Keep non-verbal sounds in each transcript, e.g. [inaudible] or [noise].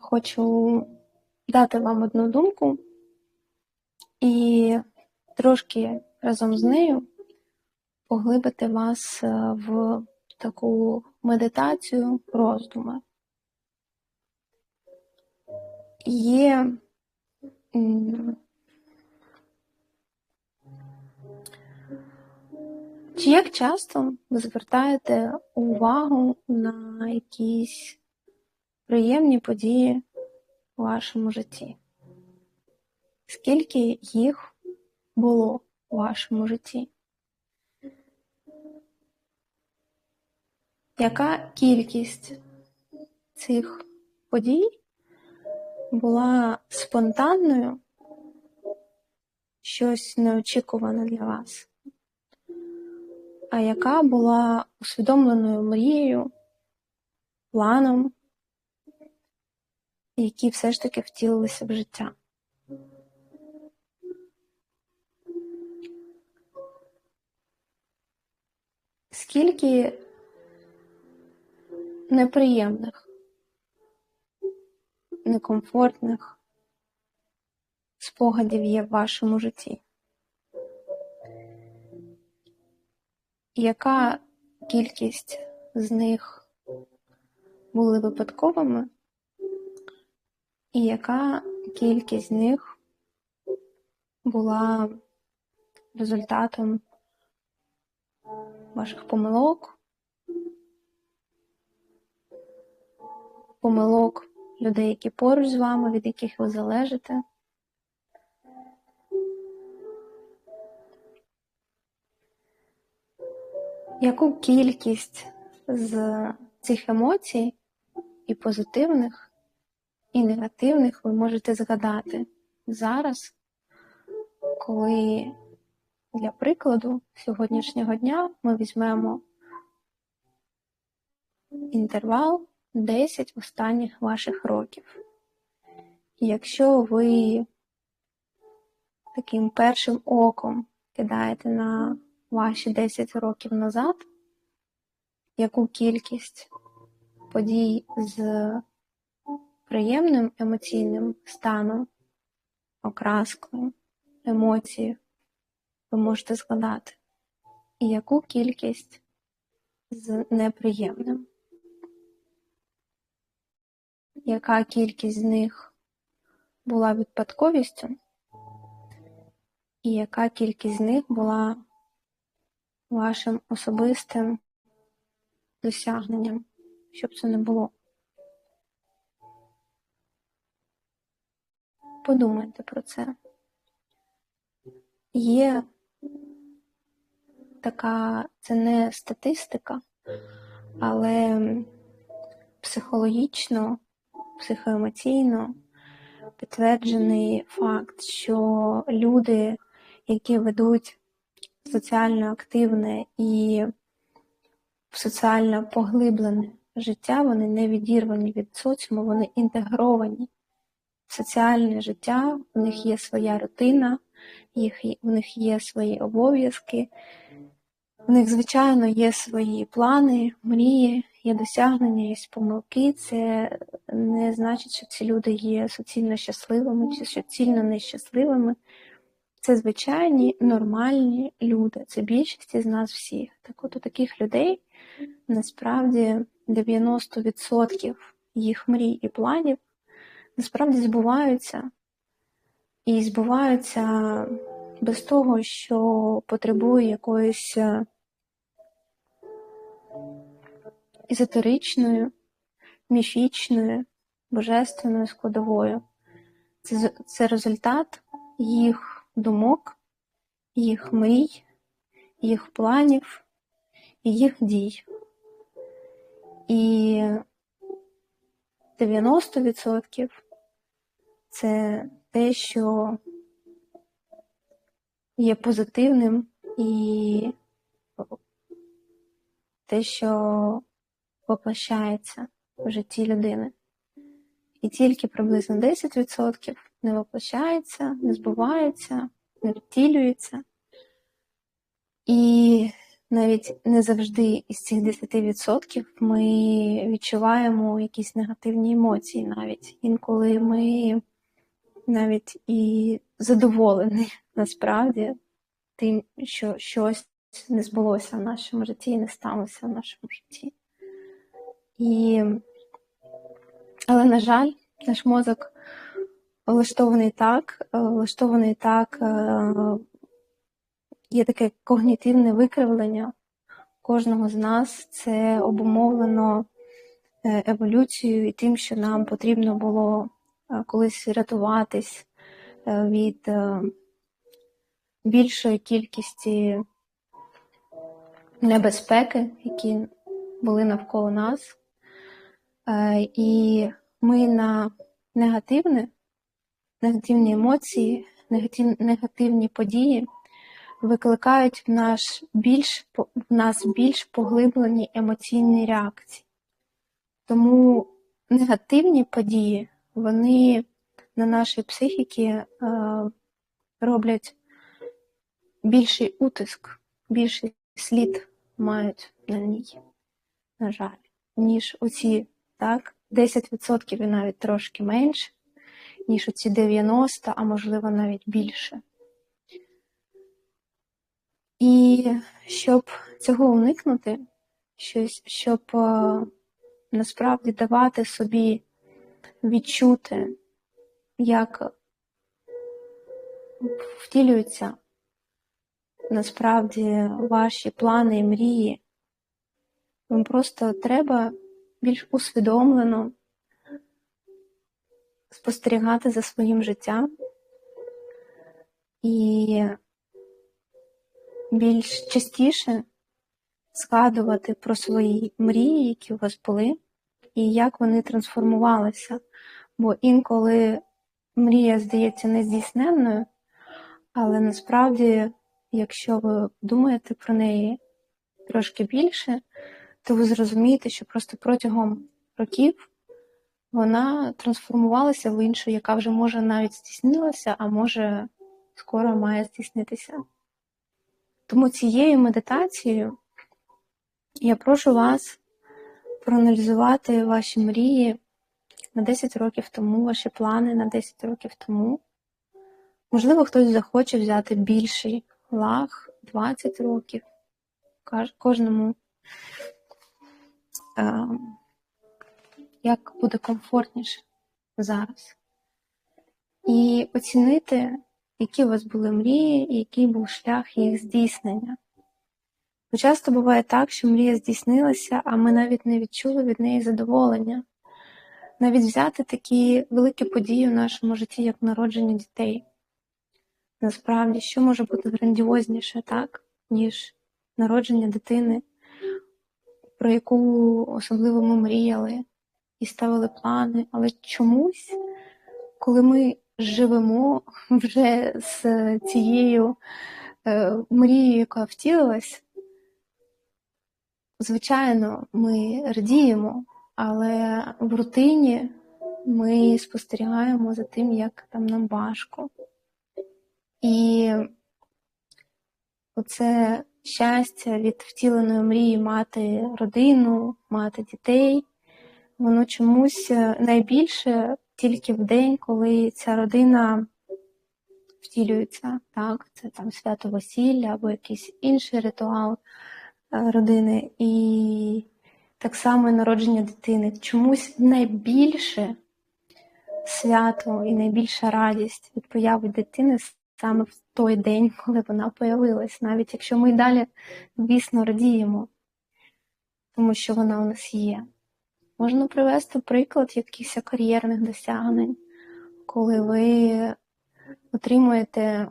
хочу дати вам одну думку і трошки разом з нею поглибити вас е, в таку медитацію роздуми. Є чи як часто ви звертаєте увагу на якісь приємні події у вашому житті? Скільки їх було у вашому житті? Яка кількість цих подій була спонтанною, щось неочікуване для вас? А яка була усвідомленою мрією, планом, які все ж таки втілилися в життя? Скільки неприємних, некомфортних спогадів є в вашому житті? Яка кількість з них були випадковими, і яка кількість з них була результатом ваших помилок, помилок людей, які поруч з вами, від яких ви залежите. Яку кількість з цих емоцій і позитивних, і негативних ви можете згадати зараз, коли для прикладу сьогоднішнього дня ми візьмемо інтервал 10 останніх ваших років. І якщо ви таким першим оком кидаєте на ваші 10 років назад, яку кількість подій з приємним емоційним станом, окраскою, емоцій ви можете згадати, і яку кількість з неприємним. Яка кількість з них була випадковістю, і яка кількість з них була вашим особистим досягненням, щоб це не було. Подумайте про це. Є така, це не статистика, але психологічно, психоемоційно підтверджений факт, що люди, які ведуть соціально активне і соціально поглиблене життя, вони не відірвані від соціуму, вони інтегровані соціальне життя, у них є своя рутина, їх, у них є свої обов'язки, у них, звичайно, є свої плани, мрії, є досягнення, є помилки. Це не значить, що ці люди є суцільно щасливими чи суцільно нещасливими. Це звичайні нормальні люди. Це більшість із нас всіх. Так от у таких людей насправді 90% їх мрій і планів насправді збуваються. І збуваються без того, що потребує якоїсь е, езотеричною, міфічною, божественною складовою. Це, Це результат їх думок, їх мрій, їх планів і їх дій. І 90% це те, що є позитивним і те, що воплощається в житті людини. І тільки приблизно 10% не воплощається, не збувається, не втілюється. І навіть не завжди із цих 10% ми відчуваємо якісь негативні емоції навіть. Інколи ми навіть і задоволені насправді тим, що щось не збулося в нашому житті і не сталося в нашому житті. І... Але, на жаль, наш мозок влаштований так, влаштований так, е, є таке когнітивне викривлення кожного з нас. Це обумовлено е, еволюцією і тим, що нам потрібно було е, колись рятуватись від більшої кількості небезпеки, які були навколо нас. І ми на негативне, негативні емоції, негативні події викликають в наш більш, в нас більш поглиблені емоційні реакції. Тому негативні події, вони на нашій психіки е, роблять більший утиск, більший слід мають на ній, на жаль, ніж оці так, 10% і навіть трошки менше, ніж оці 90, а можливо навіть більше. І щоб цього уникнути, щось, щоб е, насправді давати собі відчути, як втілюються насправді ваші плани і мрії, вам просто треба більш усвідомлено спостерігати за своїм життям і більш частіше згадувати про свої мрії, які у вас були, і як вони трансформувалися. Бо інколи мрія здається нездійсненною, але насправді, якщо ви думаєте про неї трошки більше, то ви зрозумієте, що просто протягом років вона трансформувалася в іншу, яка вже може навіть здійснилася, а може скоро має здійснитися. Тому цією медитацією я прошу вас проаналізувати ваші мрії на 10 років тому, ваші плани на 10 років тому. Можливо, хтось захоче взяти більший лаг 20 років. Кожному як буде комфортніше зараз. І оцінити, які у вас були мрії, і який був шлях їх здійснення. Бо часто буває так, що мрія здійснилася, а ми навіть не відчули від неї задоволення. Навіть взяти такі великі події в нашому житті, як народження дітей. Насправді, що може бути грандіозніше, так, ніж народження дитини, про яку особливо ми мріяли і ставили плани, але чомусь, коли ми живемо [laughs] вже з цією е, мрією, яка втілилась, звичайно, ми радіємо, але в рутині ми спостерігаємо за тим, як там нам важко. І оце щастя від втіленої мрії мати родину, мати дітей. Воно чомусь е, найбільше тільки в день, коли ця родина втілюється. Так, Це там свято весілля або якийсь інший ритуал е, родини. І так само і народження дитини. Чомусь найбільше свято і найбільша радість від появи дитини саме в той день, коли вона появилась, навіть якщо ми й далі, звісно, радіємо, тому що вона у нас є. Можна привести приклад якихось кар'єрних досягнень, коли ви отримуєте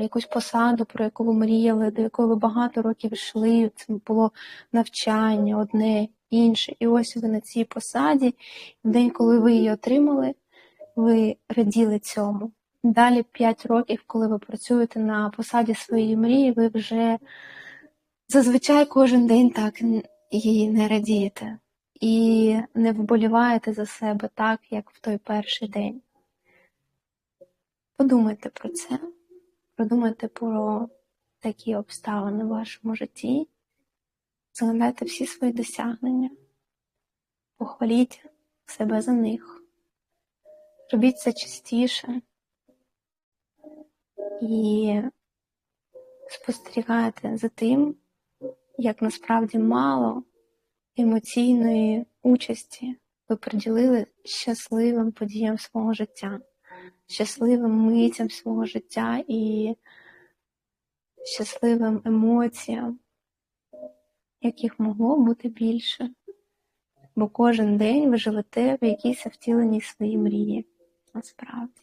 якусь посаду, про яку ви мріяли, до якої ви багато років йшли, це було навчання одне, інше. І ось ви на цій посаді, в день, коли ви її отримали, ви раділи цьому. Далі 5 років, коли ви працюєте на посаді своєї мрії, ви вже зазвичай кожен день так і не радієте, і не вболіваєте за себе так, як в той перший день. Подумайте про це, подумайте про такі обставини в вашому житті, згадайте всі свої досягнення, похваліть себе за них, робіть це частіше. І спостерігайте за тим, як насправді мало емоційної участі ви приділили щасливим подіям свого життя, щасливим митям свого життя і щасливим емоціям, яких могло бути більше. Бо кожен день ви живете в якійсь втіленій своїй мрії, насправді.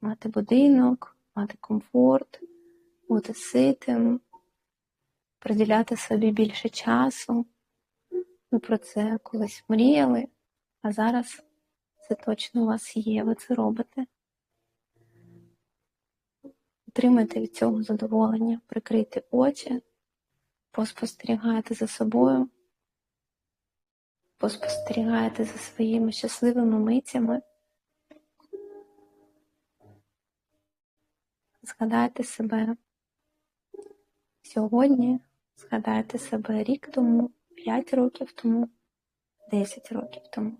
Мати будинок, мати комфорт, бути ситим, приділяти собі більше часу. Ви про це колись мріяли, а зараз це точно у вас є, ви це робите. Отримайте від цього задоволення, прикрийте очі, поспостерігайте за собою, поспостерігайте за своїми щасливими митями. Згадайте себе сьогодні, згадайте себе рік тому, 5 років тому, 10 років тому.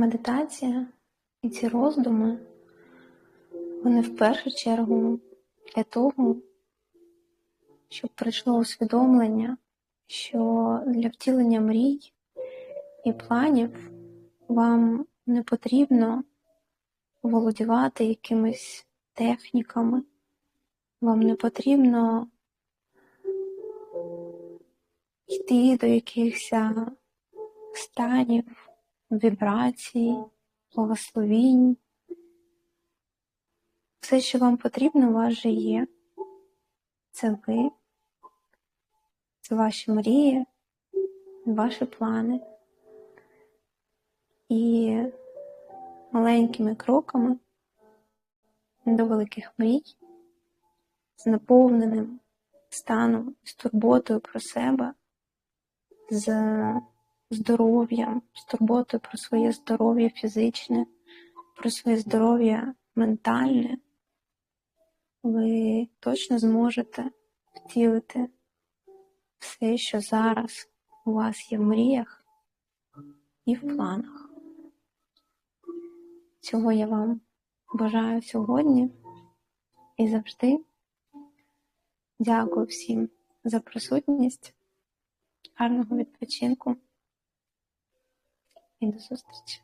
Медитація і ці роздуми, вони в першу чергу для того, щоб прийшло усвідомлення, що для втілення мрій і планів вам не потрібно володівати якимись техніками, вам не потрібно йти до якихось станів вібрацій, благословінь. Все, що вам потрібно, у вас же є. Це ви, це ваші мрії, ваші плани. І маленькими кроками до великих мрій, з наповненим станом, з турботою про себе, здоров'ям, з турботою про своє здоров'я фізичне, про своє здоров'я ментальне, ви точно зможете втілити все, що зараз у вас є в мріях і в планах. Цього я вам бажаю сьогодні і завжди. Дякую всім за присутність, гарного відпочинку і до зустрічі!